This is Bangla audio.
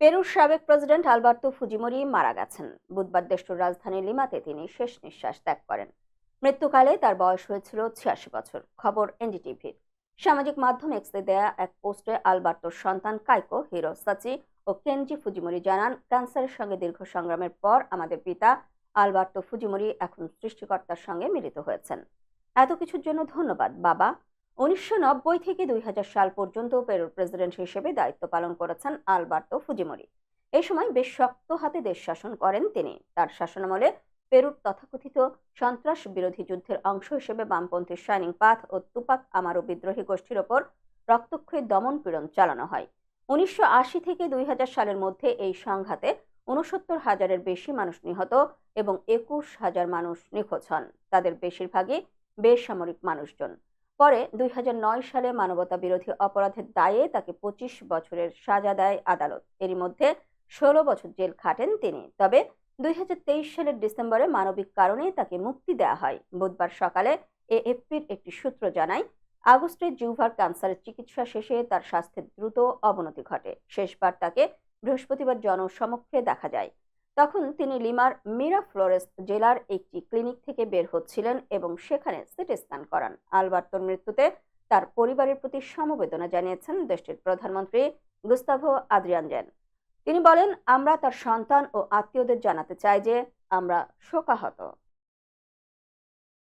পেরুর সাবেক প্রেসিডেন্ট আলবার্তো ফুজিমোরি মারা গেছেন। বুধবার দেশটির রাজধানী লিমাতে তিনি শেষ নিঃশ্বাস ত্যাগ করেন। মৃত্যুকালে তার বয়স হয়েছিল ছিয়াশি বছর। খবর এনডিটিভির। সামাজিক মাধ্যম এক্সে দেয়া এক পোস্টে আলবার্তোর সন্তান কাইকো, হিরো সাচি ও কেনজি ফুজিমোরি জানান, ক্যান্সারের সঙ্গে দীর্ঘ সংগ্রামের পর আমাদের পিতা আলবার্তো ফুজিমোরি এখন সৃষ্টিকর্তার সঙ্গে মিলিত হয়েছেন। এত কিছুর জন্য ধন্যবাদ, বাবা। উনিশশো নব্বই থেকে দুই হাজার সাল পর্যন্ত পেরুর প্রেসিডেন্ট হিসেবে দায়িত্ব পালন করেছেন আলবার্তো ফুজিমোরি। এই সময় বেশ শক্ত হাতে দেশ শাসন করেন তিনি। তার শাসনামলে পেরুর তথাকথিত সন্ত্রাস বিরোধী যুদ্ধের অংশ হিসেবে বামপন্থী শাইনিং পাথ ও তুপাক আমারো বিদ্রোহী গোষ্ঠীর ওপর রক্তক্ষয়ী দমন পীড়ন চালানো হয়। উনিশশো আশি থেকে দুই হাজার সালের মধ্যে এই সংঘাতে উনসত্তর হাজারের বেশি মানুষ নিহত এবং একুশ হাজার মানুষ নিখোঁজ হন। তাদের বেশিরভাগই বেসামরিক মানুষজন। পরে দুই হাজার নয় সালে মানবতা বিরোধী অপরাধের দায়ে তাকে পঁচিশ বছরের সাজা দেয় আদালত। এরই মধ্যে ষোলো বছর জেল খাটেন তিনি। তবে দুই হাজার তেইশ সালের ডিসেম্বরে মানবিক কারণে তাকে মুক্তি দেওয়া হয়। বুধবার সকালে এএফপির একটি সূত্র জানায় আগস্টে জিউভার ক্যান্সারের চিকিৎসা শেষে তার স্বাস্থ্যের দ্রুত অবনতি ঘটে। শেষবার তাকে বৃহস্পতিবার জনসমক্ষে দেখা যায়। তখন তিনি লিমার মিরা ফ্লোরেস জেলার একটি ক্লিনিক থেকে বের হচ্ছিলেন এবং সেখানে সিটি স্ক্যান করান। আলবার্তোর মৃত্যুতে তার পরিবারের প্রতি সমবেদনা জানিয়েছেন দেশটির প্রধানমন্ত্রী গুস্তাভো আদ্রিয়ানজেন। তিনি বলেন, আমরা তার সন্তান ও আত্মীয়দের জানাতে চাই যে আমরা শোকাহত।